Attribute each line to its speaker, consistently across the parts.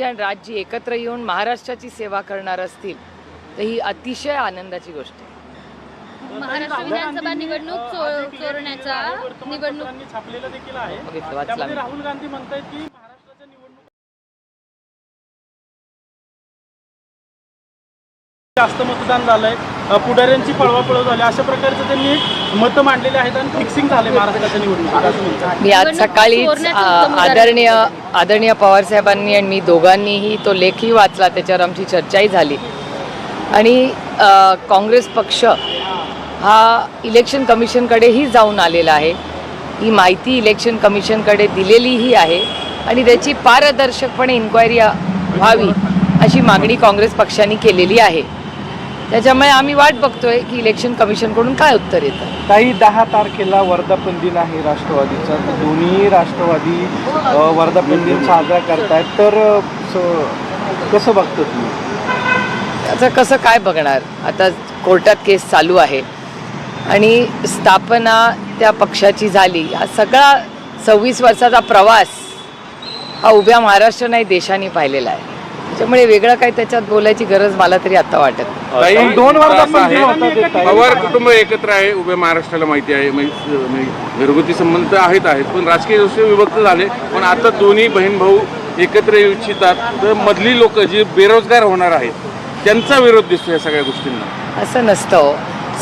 Speaker 1: आणि राज्य एकत्र येऊन महाराष्ट्राची सेवा करणार असतील तर ही अतिशय आनंदाची गोष्ट आहे
Speaker 2: महाराष्ट्र विधानसभा निवडणूक चो- चोरण्याचा निवडणूक
Speaker 3: छापलेलं देखील आहे
Speaker 1: बघितलं वाचला
Speaker 3: त्यामध्ये
Speaker 1: मी.
Speaker 3: राहुल गांधी म्हणतायत की जास्त मतदान झालंय. पुढाऱ्यांची पळवापळव झाली. अशा प्रकारचं त्यांनी मतं मांडलेली आहेत आणि फिक्सिंग झाले महाराष्ट्राच्या निवडणुकीत असं म्हणतात.
Speaker 1: मी आज सकाळीच
Speaker 2: उदाहरण
Speaker 1: आदरणीय आदरणीय पवार साहेबांनी आणि मी दोघांनीही तो लेखही वाचला त्याच्यावर आमची चर्चाही झाली. आणि काँग्रेस पक्ष हा इलेक्शन कमिशनकडेही जाऊन आलेला आहे. ही माहिती इलेक्शन कमिशनकडे दिलेलीही आहे. आणि त्याची पारदर्शकपणे इन्क्वायरी व्हावी अशी मागणी काँग्रेस पक्षाने केलेली आहे. त्याच्यामुळे आम्ही वाट बघतोय की इलेक्शन कमिशनकडून काय उत्तर येतं.
Speaker 4: काही दहा तारखेला वर्धापन दिन आहे राष्ट्रवादीचा. दोन्ही राष्ट्रवादी वर्धापन दिन साजरा करतायत. तर स- कसं बघतं तुम्ही?
Speaker 1: त्याचं कसं काय बघणार? आता कोर्टात केस चालू आहे. आणि स्थापना त्या पक्षाची झाली. हा सगळा सव्वीस वर्षाचा प्रवास हा उभ्या महाराष्ट्र नाही देशाने पाहिलेला आहे. त्याच्यामुळे वेगळं काही त्याच्यात बोलायची गरज मला तरी आता वाटत नाही.
Speaker 4: पण दोन ते ताई.
Speaker 5: पवार कुटुंब एकत्र आहे उभ्या महाराष्ट्राला माहिती आहे म्हणजे म्हणजे घरगुती संबंध तर आहेत आहेत पण राजकीय दृष्ट्या विभक्त झाले पण आता दोन्ही बहीण भाऊ एकत्र येऊ इच्छितात तर मधली लोक जी बेरोजगार होणार आहेत त्यांचा विरोध दिसतो या सगळ्या गोष्टींना
Speaker 1: असं नसतं हो.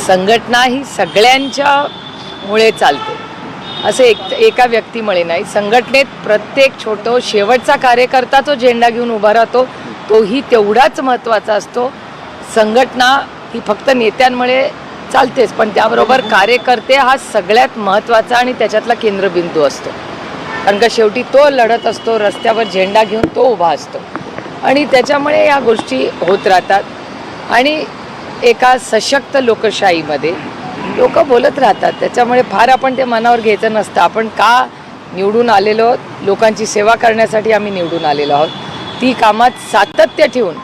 Speaker 1: संघटना ही सगळ्यांच्या मुळे चालते असं एक एका व्यक्तीमुळे नाही संघटनेत प्रत्येक छोटो शेवटचा कार्यकर्ता जो झेंडा घेऊन उभा राहतो तोही तेवढाच महत्त्वाचा असतो. संघटना ही फक्त नेत्यांमुळे चालतेच पण त्याबरोबर कार्यकर्ते हा सगळ्यात महत्त्वाचा आणि त्याच्यातला केंद्रबिंदू असतो. कारण का शेवटी तो लढत असतो रस्त्यावर झेंडा घेऊन तो उभा असतो. आणि त्याच्यामुळे या गोष्टी होत राहतात. आणि एका सशक्त लोकशाहीमध्ये लोक बोलत राहतात. त्याच्यामुळे फार आपण ते मनावर घ्यायचं नसतं. आपण का निवडून आलेलो आहोत? लोकांची सेवा करण्यासाठी आम्ही निवडून आलेलो आहोत. ती कामात सातत्य ठेवून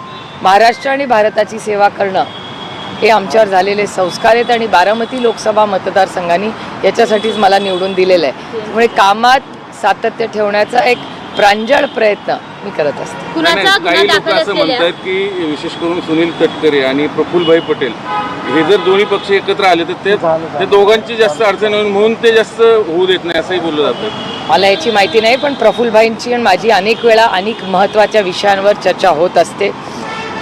Speaker 1: महाराष्ट्र आणि भारताची सेवा करणं हे आमच्यावर झालेले संस्कार आहेत आणि बारामती लोकसभा मतदारसंघाने याच्यासाठीच मला निवडून दिलेलं आहे. त्यामुळे कामात सातत्य ठेवण्याचा एक प्रांजळ प्रयत्न मी करत असते.
Speaker 2: कुणाचा गुन्हा
Speaker 5: काही लोक
Speaker 2: दाखल
Speaker 5: असं
Speaker 2: असलेल्या
Speaker 5: म्हणतात की विशेष करून सुनील तटकरे आणि प्रफुल्लभाई पटेल हे जर दोन्ही पक्ष एकत्र आले तर ते ते दोघांची जास्त अडचण होईल म्हणून ते जास्त होऊ देत नाही असंही बोललं जातं
Speaker 1: मला याची माहिती नाही पण प्रफुल्लभाईंची आणि माझी अनेक वेळा अनेक महत्त्वाच्या विषयांवर चर्चा होत असते.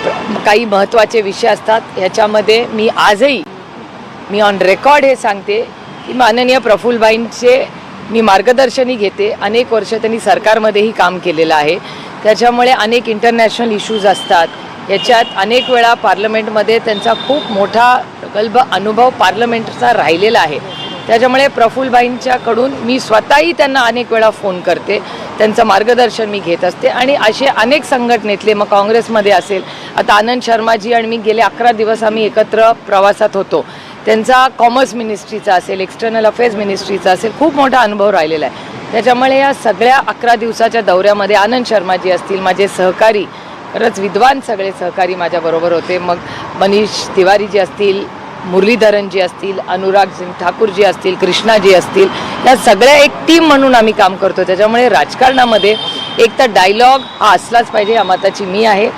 Speaker 1: प्र- काही महत्त्वाचे विषय असतात ह्याच्यामध्ये मी आजही मी ऑन रेकॉर्ड हे सांगते की माननीय प्रफुल्लभाईंचे मी मार्गदर्शनही घेते. अनेक वर्ष त्यांनी सरकारमध्येही काम केलेलं आहे. त्याच्यामुळे अनेक इंटरनॅशनल इश्यूज असतात. याच्यात अनेक वेळा पार्लमेंटमध्ये त्यांचा खूप मोठा प्रगल्भ अनुभव पार्लमेंटचा राहिलेला आहे. त्याच्यामुळे प्रफुल्लबाईंच्याकडून मी स्वतःही त्यांना अनेक वेळा फोन करते. त्यांचं मार्गदर्शन मी घेत असते आणि असे अनेक संघटनेतले मग काँग्रेसमध्ये असेल आता आनंद शर्माजी आणि मी गेले अकरा दिवस आम्ही एकत्र प्रवासात होतो. त्यांचा कॉमर्स मिनिस्ट्रीचा असेल एक्सटर्नल अफेअर्स मिनिस्ट्रीचा असेल खूप मोठा अनुभव राहिलेला आहे. त्याच्यामुळे या सगळ्या अकरा दिवसाच्या दौऱ्यामध्ये आनंद शर्माजी असतील माझे सहकारी खरंच विद्वान सगळे सहकारी माझ्याबरोबर होते. मग मनीष तिवारीजी असतील मुरलीधरनजी असतील अनुराग सिंग ठाकूरजी असतील कृष्णाजी असतील या सगळ्या एक टीम म्हणून आम्ही काम करतो. त्याच्यामुळे राजकारणामध्ये एक तर डायलॉग हा असलाच पाहिजे या मताची मी आहे.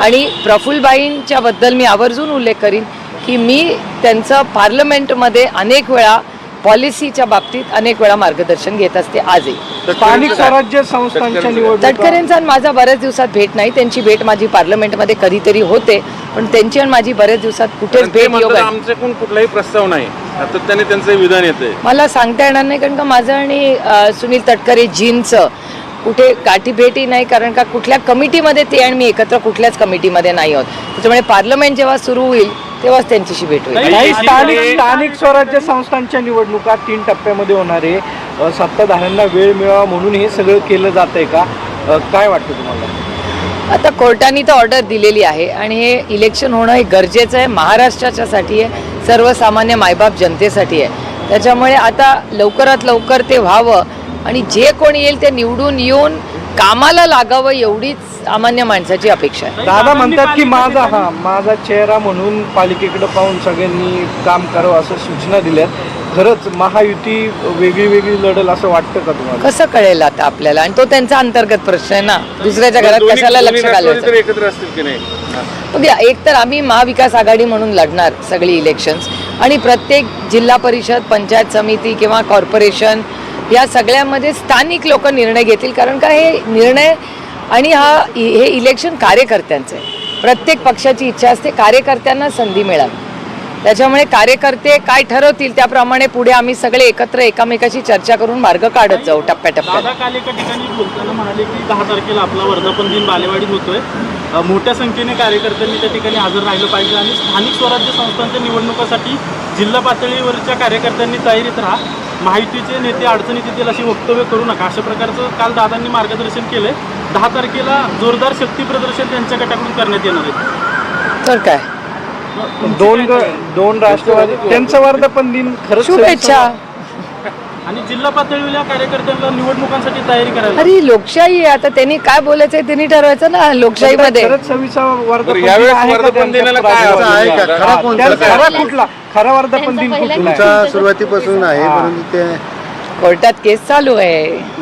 Speaker 1: आणि प्रफुल्लबाईंच्याबद्दल मी आवर्जून उल्लेख करीन की मी त्यांचं पार्लमेंटमध्ये अनेक वेळा पॉलिसीच्या बाबतीत अनेक वेळा मार्गदर्शन घेत असते आजही.
Speaker 4: स्थानिक स्वराज्य संस्थांच्या निवडणुका
Speaker 1: तटकरेंचा आणि माझा बऱ्याच दिवसात भेट नाही त्यांची भेट माझी पार्लमेंटमध्ये कधीतरी होते पण त्यांची आणि माझी बऱ्याच दिवसात कुठेच भेट योग
Speaker 5: आमच्याकडून कुठलाही प्रस्ताव नाही. आता त्याने त्यांचं विधान येतंय.
Speaker 1: मला सांगता येणार नाही कारण का माझं आणि सुनील तटकरे जींचं कुठे गाठीभेटी नाही कारण का कुठल्या कमिटीमध्ये ते आणि मी एकत्र कुठल्याच कमिटीमध्ये नाही आहोत. त्याच्यामुळे पार्लमेंट जेव्हा सुरू होईल तेव्हाच त्यांच्याशी भेट होईल.
Speaker 4: काही स्थानिक स्थानिक स्वराज्य संस्थांच्या निवडणुका तीन टप्प्यामध्ये होणार. आहे अ, सत्ताधाऱ्यांना वेळ मिळावा म्हणून हे सगळं केलं जात आहे का? अ, काय वाटतं तुम्हाला?
Speaker 1: आता कोर्टाने तर ऑर्डर दिलेली आहे आणि हे इलेक्शन होणं हे गरजेचं आहे. महाराष्ट्राच्यासाठी आहे. सर्वसामान्य मायबाप जनतेसाठी आहे. त्याच्यामुळे आता लवकरात लवकर ते व्हावं आणि जे कोणी येईल ते निवडून येऊन कामाला लागावं एवढीच सामान्य माणसाची अपेक्षा आहे.
Speaker 4: दादा म्हणतात की माझा हा माझा चेहरा म्हणून पालिकेकडे पाहून सगळ्यांनी काम करावं असं सूचना दिल्यात. खरंच महायुती वेगळी वेगळी लढल असं वाटतं का तुम्हाला?
Speaker 1: कसं कळेल आता आपल्याला? आणि तो त्यांचा अंतर्गत प्रश्न आहे ना. दुसऱ्याच्या घरात कशाला लक्ष घालायचं?
Speaker 5: तर एकत्र असतील की नाही?
Speaker 1: बघूया एक तर आम्ही महाविकास आघाडी म्हणून लढणार सगळी इलेक्शन्स आणि प्रत्येक जिल्हा परिषद पंचायत समिती किंवा कॉर्पोरेशन या सगळ्यामध्ये स्थानिक लोक निर्णय घेतील कारण का हे निर्णय आणि हा हे इलेक्शन कार्यकर्त्यांचं. आहे प्रत्येक पक्षाची इच्छा असते कार्यकर्त्यांना संधी मिळावी. त्याच्यामुळे कार्यकर्ते काय ठरवतील त्याप्रमाणे पुढे आम्ही सगळे एकत्र एकामेकाशी चर्चा करून मार्ग काढत जाऊ टप्प्याटप्प्यात
Speaker 3: ठिकाणी दहा तारखेला आपला बालेवाडीत होतोय. मोठ्या संख्येने कार्यकर्त्यांनी त्या ठिकाणी हजर राहिलं पाहिजे आणि स्थानिक स्वराज्य संस्थांच्या निवडणुकासाठी जिल्हा पातळीवरच्या कार्यकर्त्यांनी तयारीत राहा. माहितीचे नेते अडचणीत येतील अशी वक्तव्य करू नका. अशा प्रकारचं काल दादांनी मार्गदर्शन केलंय. दहा तारखेला जोरदार शक्ती प्रदर्शन त्यांच्या गटाकडून करण्यात येणार आहे.
Speaker 1: तर काय?
Speaker 4: दोन दोन राष्ट्रवादी त्यांचं वर्धापन दिन खरंच
Speaker 1: शुभेच्छा.
Speaker 3: आणि जिल्हा पातळीवरच्या कार्यकर्त्यांना निवडणुकांसाठी तयारी करायला.
Speaker 1: अरे लोकशाही आहे. आता त्यांनी काय बोलायचंय त्यांनी ठरवायचं ना लोकशाहीमध्ये?
Speaker 6: खरा?
Speaker 4: त्यांचा खरा दिन आहे?
Speaker 6: सुरुवातीपासून आहे
Speaker 4: हा.
Speaker 6: परंतु ते
Speaker 1: कोर्टात केस चालू आहे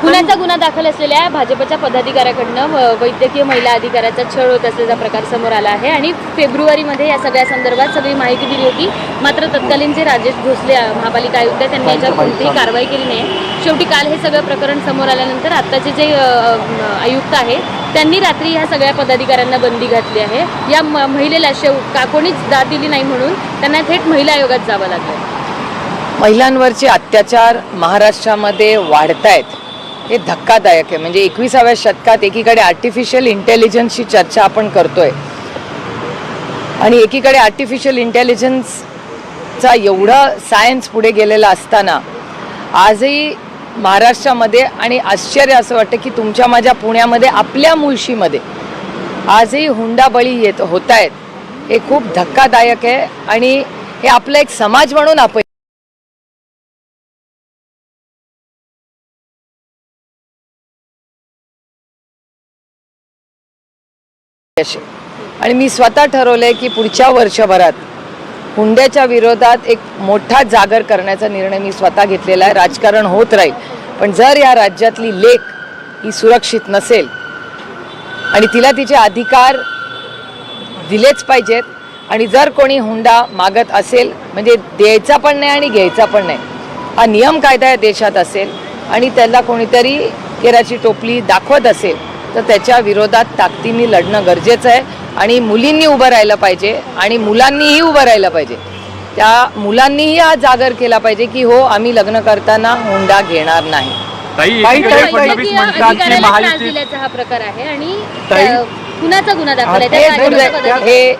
Speaker 2: खुनाचा गुन्हा दाखल असलेल्या भाजपच्या पदाधिकाऱ्याकडनं वैद्यकीय महिला अधिकाऱ्याचा छळ होत असल्याचा प्रकार समोर आला आहे आणि फेब्रुवारीमध्ये या सगळ्या संदर्भात सगळी माहिती दिली होती मात्र तत्कालीन जे राजेश भोसले अ, महापालिका आयुक्त आहेत, त्यांनी याच्यावर कोणतीही कारवाई केली नाही शेवटी काल हे सगळं प्रकरण समोर आल्यानंतर आत्ताचे जे अ, अ, आयुक्त आहे त्यांनी रात्री ह्या सगळ्या पदाधिकाऱ्यांना बंदी घातली आहे. या म- महिलेला शेव का कोणीच दाद दिली नाही म्हणून त्यांना थेट महिला आयोगात जावं लागलं.
Speaker 1: महिलांवरचे अत्याचार महाराष्ट्रामध्ये वाढत आहेत हे धक्कादायक आहे. म्हणजे एकविसाव्या शतकात एकीकडे आर्टिफिशियल इंटेलिजन्सची चर्चा आपण करतोय. आणि एकीकडे आर्टिफिशियल इंटेलिजन्सचा एवढं सायन्स पुढे गेलेला असताना आजही महाराष्ट्रामध्ये आणि आश्चर्य असं वाटतं की तुमच्या माझ्या पुण्यामध्ये आपल्या मुळशीमध्ये आजही हुंडाबळी येत होत आहेत. हे खूप धक्कादायक आहे आणि हे आपलं एक समाज म्हणून आपण यश आणि मी स्वतः ठरवलंय की पुढच्या वर्षभरात हुंड्याच्या विरोधात एक मोठा जागर करण्याचा निर्णय मी स्वतः घेतलेला आहे. राजकारण होत राहील. पण जर या राज्यातली लेख ही सुरक्षित नसेल आणि तिला तिचे अधिकार दिलेच पाहिजेत आणि जर कोणी हुंडा मागत असेल म्हणजे द्यायचा पण नाही आणि घ्यायचा पण नाही हा नियम कायदा या देशात असेल आणि त्याला कोणीतरी केराची टोपली दाखवत असेल तर त्याच्या विरोधात ताकदीने लढणं गरजेचं आहे. आणि मुलींनी उभं राहिलं पाहिजे आणि मुलांनीही उभं राहिलं पाहिजे. त्या मुलांनीही हा जागर केला पाहिजे की हो आम्ही लग्न करताना हुंडा घेणार नाही.
Speaker 2: हा प्रकार आहे आणि
Speaker 4: ताई-
Speaker 2: त्या- खुनाचा गुन्हा दाखल आहे?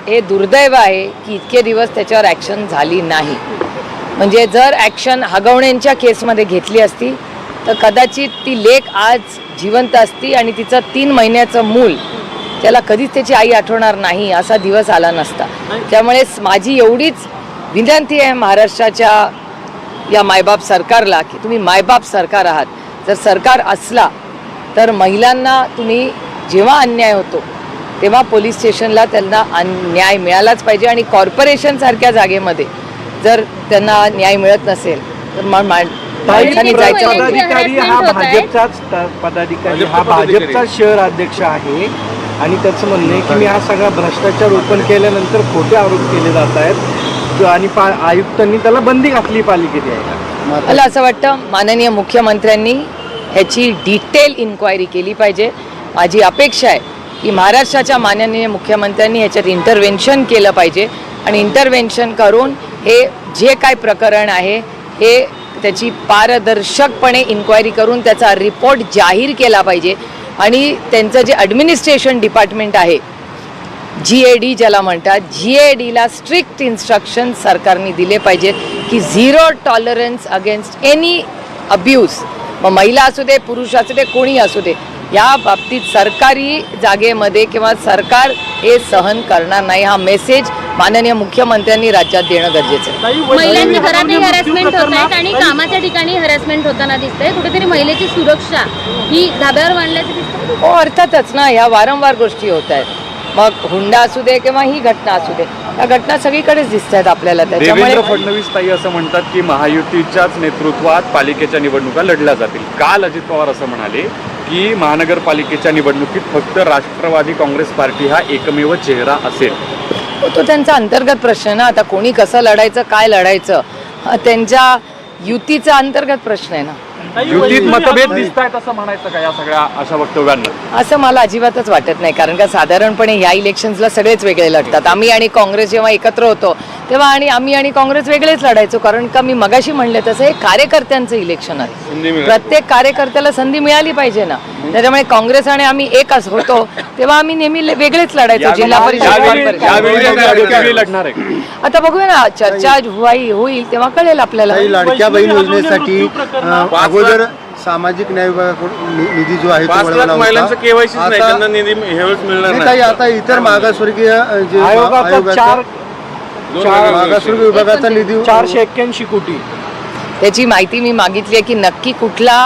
Speaker 1: हे दुर्दैव हे आहे की इतके दिवस त्याच्यावर ॲक्शन झाली नाही. म्हणजे जर ॲक्शन हगवण्यांच्या केसमध्ये घेतली असती तर कदाचित ती लेख आज जिवंत असती आणि तिचं तीन महिन्याचं मूल त्याला कधीच त्याची आई आठवणार नाही असा दिवस आला नसता त्यामुळे माझी एवढीच विनंती आहे महाराष्ट्राच्या या मायबाप सरकारला की तुम्ही मायबाप सरकार आहात जर सरकार असला तर महिलांना तुम्ही जेव्हा अन्याय होतो तेव्हा पोलीस स्टेशनला त्यांना अन- न्याय मिळालाच पाहिजे आणि कॉर्पोरेशन सारख्या जागेमध्ये जर त्यांना न्याय मिळत नसेल तर मग
Speaker 4: पदाधिकारी हा. भाजपचाच पदाधिकारी
Speaker 5: भाजपचा
Speaker 4: हा
Speaker 5: पदाधिकारी.
Speaker 4: भाजपचा शहर अध्यक्ष आहे आणि त्याचं म्हणणं आहे की मी हा सगळा भ्रष्टाचार ओपन केल्यानंतर खोटे आरोप केले जात आहेत. आणि पा- आयुक्तांनी त्याला बंदी घातली पालिकेची आहे
Speaker 1: मला असं वाटतं माननीय मुख्यमंत्र्यांनी ह्याची डिटेल इन्क्वायरी केली पाहिजे. माझी अपेक्षा आहे की महाराष्ट्राच्या माननीय मुख्यमंत्र्यांनी ह्याच्यात इंटरव्हेन्शन केलं पाहिजे. आणि इंटरव्हेन्शन करून हे जे काय प्रकरण आहे हे त्याची पारदर्शकपणे इन्क्वायरी करून त्याचा रिपोर्ट जाहीर केला पाहिजे. आणि त्यांचं जे ॲडमिनिस्ट्रेशन डिपार्टमेंट आहे जी ए डी ज्याला म्हणतात जी ए डीला स्ट्रिक्ट इन्स्ट्रक्शन सरकारने दिले पाहिजेत की zero tolerance against any abuse मग महिला असू दे पुरुष असू दे कोणी असू दे या बाबतीत सरकारी जागेमध्ये किंवा सरकार हे सहन करणार नाही. हा मेसेज माननीय मुख्यमंत्र्यांनी राज्यात देणं गरजेचं आहे.
Speaker 2: घरातही हॅरेसमेंट होत आहेत आणि कामाच्या ठिकाणी हॅरेसमेंट होताना दिसतंय. कुठेतरी महिलेची सुरक्षा ही धाब्यावर मांडल्याचं दिसतं
Speaker 1: हो अर्थातच ना ह्या वारंवार गोष्टी होत आहेत मग हुंडा असू दे किंवा ही घटना असू दे या घटना सगळीकडेच दिसत आहेत आपल्याला. त्याच्यामुळे
Speaker 6: देवेंद्र फडणवीस ताई असं म्हणतात की महायुतीच्याच नेतृत्वात पालिकेच्या निवडणुका लढल्या जातील. काल अजित पवार असं म्हणाले की महानगरपालिकेच्या निवडणुकीत फक्त राष्ट्रवादी काँग्रेस पार्टी हा एकमेव चेहरा असेल.
Speaker 1: तो त्यांचा अंतर्गत प्रश्न आहे ना. आता कोणी कसं लढायचं काय लढायचं त्यांच्या युतीचा अंतर्गत प्रश्न आहे ना.
Speaker 6: युतीत मतभेद
Speaker 3: हगवणे-
Speaker 6: दिसत आहेत असं म्हणायचं का या सगळ्या अशा वक्तव्यांना?
Speaker 1: असं मला अजिबातच वाटत नाही कारण का साधारणपणे ह्या इलेक्शन्सला सगळेच वेगळे लढतात. आम्ही आणि काँग्रेस जेव्हा एकत्र होतो तेव्हा आणि आम्ही आणि काँग्रेस वेगळेच लढायचो कारण का मी मगाशी म्हणले तसं हे कार्यकर्त्यांचं इलेक्शन आहे.
Speaker 5: संधी मिळाली.
Speaker 1: प्रत्येक कार्यकर्त्याला संधी मिळाली पाहिजे ना. त्याच्यामुळे काँग्रेस आणि आम्ही एकच होतो तेव्हा आम्ही नेहमी ले- वेगळेच लढायचो जिल्हा परिषद
Speaker 6: यावेळी-
Speaker 1: परिषद.
Speaker 6: यावेळी वेगळी लढणार आहे
Speaker 1: आता बघूया ना चर्चा होई- होईल तेव्हा कळेल आपल्याला.
Speaker 7: काही लाडक्या
Speaker 3: वैष्णवी
Speaker 7: बहीण योजनेसाठी अ, अगोदर सामाजिक न्याय विभागाकडून नि- निधी जो आहे
Speaker 5: पाच लाख महिलांचं नाही
Speaker 7: आता-
Speaker 5: त्यांना निधी ह्यावेळेस मिळणार
Speaker 7: नाही, काही
Speaker 5: नाही
Speaker 7: आता इतर मागासवर्गीय अ, जे
Speaker 4: आयोगाचा
Speaker 7: आयोगाचा-
Speaker 4: चार
Speaker 5: दोन
Speaker 7: चार
Speaker 5: वेगवेगळे
Speaker 7: मागासवर्गीय विभागाचा निधी
Speaker 4: चारशे एक्क्याऐंशी कोटी.
Speaker 1: त्याची माहिती मी मागितली आहे की नक्की कुठला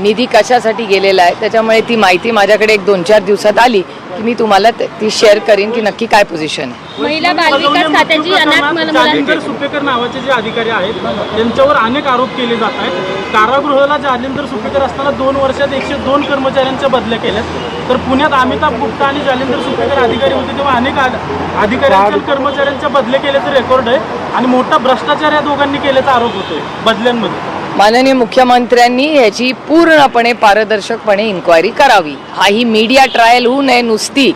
Speaker 1: निधी कशासाठी गेलेला आहे त्याच्यामुळे ती माहिती माझ्याकडे एक दोन चार दिवसात आली की मी तुम्हाला ते- ती शेअर करीन की नक्की काय पोझिशन आहे.
Speaker 2: महिला बालविकास खात्याची अनाथ मुलं-
Speaker 3: जालिंदर सुपेकर नावाचे जे अधिकारी आहेत त्यांच्यावर अनेक आरोप केले जात आहेत. कारागृहाला जालिंदर सुपेकर असताना दोन वर्षात एकशे दोन कर्मचाऱ्यांच्या बदल्या केल्यात. तर पुण्यात अमिताभ गुप्ता आणि जालिंदर सुपेकर अधिकारी होते तेव्हा अनेक आद- अधिकाऱ्यांच्या आणि कर्मचाऱ्यांच्या बदले केल्याचं रेकॉर्ड आहे. आणि मोठा भ्रष्टाचार या दोघांनी केल्याचा आरोप होतोय बदल्यांमध्ये.
Speaker 1: माननीय मुख्यमंत्र्यांनी याची पूर्णपणे पारदर्शकपणे इन्क्वायरी करावी. हा ही मीडिया ट्रायल होऊ नये नुसती.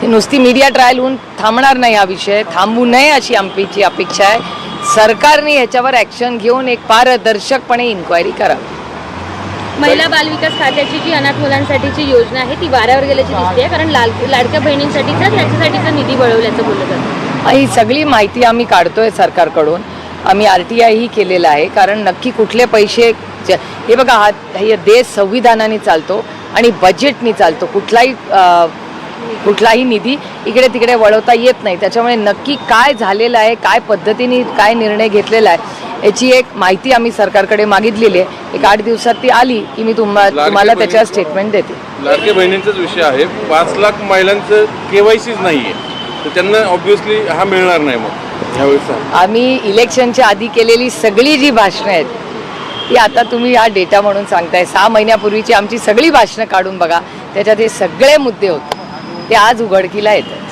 Speaker 1: ही नुसती मीडिया ट्रायल होऊन थांबणार नाही हा विषय. थांबू नये अशी आमची अपेक्षा आहे. सरकारने याच्यावर ॲक्शन घेऊन एक पारदर्शकपणे इन्क्वायरी करावी.
Speaker 2: महिला बालविकास खात्याची जी अनाथ मुलांसाठीची योजना आहे ती वाऱ्यावर गेल्याची दिसते कारण लाल लाडक्या बहिणींसाठीचाच याच्यासाठीचा निधी वळवल्याचं बोललं जातं.
Speaker 1: ही सगळी माहिती आम्ही काढतोय सरकारकडून. आम्ही आर टी आयही केलेलं आहे. कारण नक्की कुठले पैसे हे बघा हा हे देश संविधानाने चालतो आणि बजेटनी चालतो. कुठलाही कुठलाही निधी इकडे तिकडे वळवता येत नाही. त्याच्यामुळे नक्की काय झालेलं आहे काय पद्धतीने काय निर्णय घेतलेला आहे याची एक माहिती आम्ही सरकारकडे मागितलेली आहे. एक आठ दिवसात ती आली की मी तुम्हा तुम्हाला त्याच्यावर स्टेटमेंट देते.
Speaker 5: लाडक्या बहिणींचाच विषय आहे. पाच लाख महिलांचं केवायसीच नाहीये. तर त्यांना ऑब्व्हियसली हा मिळणार नाही मग.
Speaker 1: आम्ही इलेक्शनच्या आधी केलेली सगळी जी भाषणं आहेत ती आता तुम्ही हा डेटा म्हणून सांगताय. सहा महिन्यापूर्वीची आमची सगळी भाषणं काढून बघा. त्याच्यात हे सगळे मुद्दे होते. ते आज उघडकीला येतात.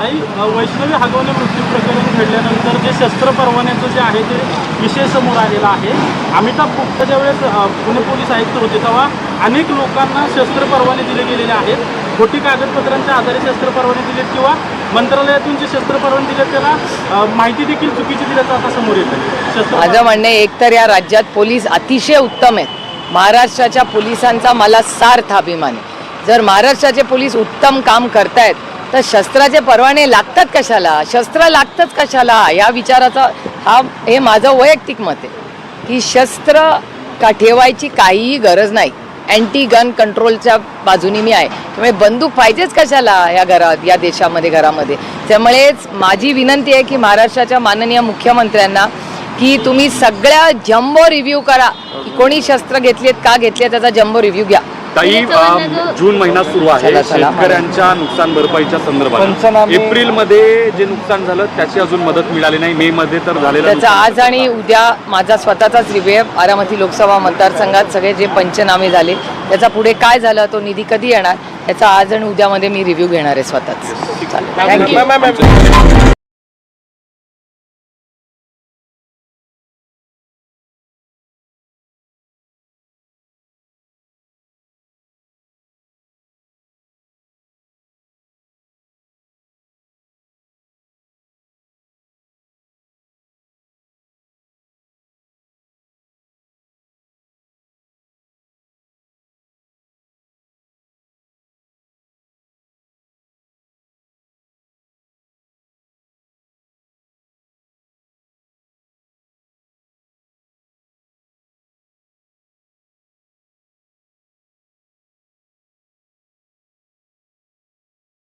Speaker 3: आणि वैष्णवी हगवणे मृत्यू प्रकरण घडल्यानंतर जे शस्त्र परवान्याचं जे आहे ते विषय समोर आलेला आहे. अमिताभ गुप्ता ज्या वेळेस पुणे पोलीस आयुक्त होते तेव्हा अनेक लोकांना शस्त्र परवाने दिले गेलेले आहेत. खोटी कागदपत्रांच्या आधारे शस्त्र परवाने दिलेत किंवा मंत्रालयातून जे शस्त्र परवानगी दिलेत त्याला माहिती देखील चुकीची दिल्याचं आता समोर येतं.
Speaker 1: माझं म्हणणं एकतर या राज्यात पोलीस अतिशय उत्तम आहेत. महाराष्ट्राच्या पोलिसांचा मला सार्थ अभिमान आहे. जर महाराष्ट्राचे पोलीस उत्तम काम करतायत तर शस्त्राचे परवाने लागतात कशाला? शस्त्र लागतंच कशाला? या विचाराचा हा हे माझं वैयक्तिक मत आहे. की शस्त्र का ठेवायची काहीही गरज नाही. अँटी गन कंट्रोलच्या बाजूनी मी आहे. त्यामुळे बंदूक पाहिजेच कशाला या घरात या देशामध्ये घरामध्ये. त्यामुळेच माझी विनंती आहे की महाराष्ट्राच्या माननीय मुख्यमंत्र्यांना की तुम्ही सगळ्या जम्बो रिव्ह्यू करा. की कोणी शस्त्र घेतलेत का घेतले त्याचा जम्बो रिव्ह्यू घ्या.
Speaker 6: ताई जून महिना सुरू आहे. शेतकऱ्यांच्या नुकसान भरपाईच्या संदर्भात. एप्रिलमध्ये जे नुकसान झालं त्याची अजून मदत मिळाली नाही. मे मध्ये तर झालेलं
Speaker 1: त्याचा आज आणि उद्या माझा स्वतःचाच रिव्ह्यू आहे. बारामती लोकसभा मतदारसंघात सगळे जे पंचनामे झाले त्याचा पुढे काय झालं तो निधी कधी येणार याचा आज आणि उद्यामध्ये मी रिव्ह्यू घेणार आहे स्वतःच. चालेल. थँक्यू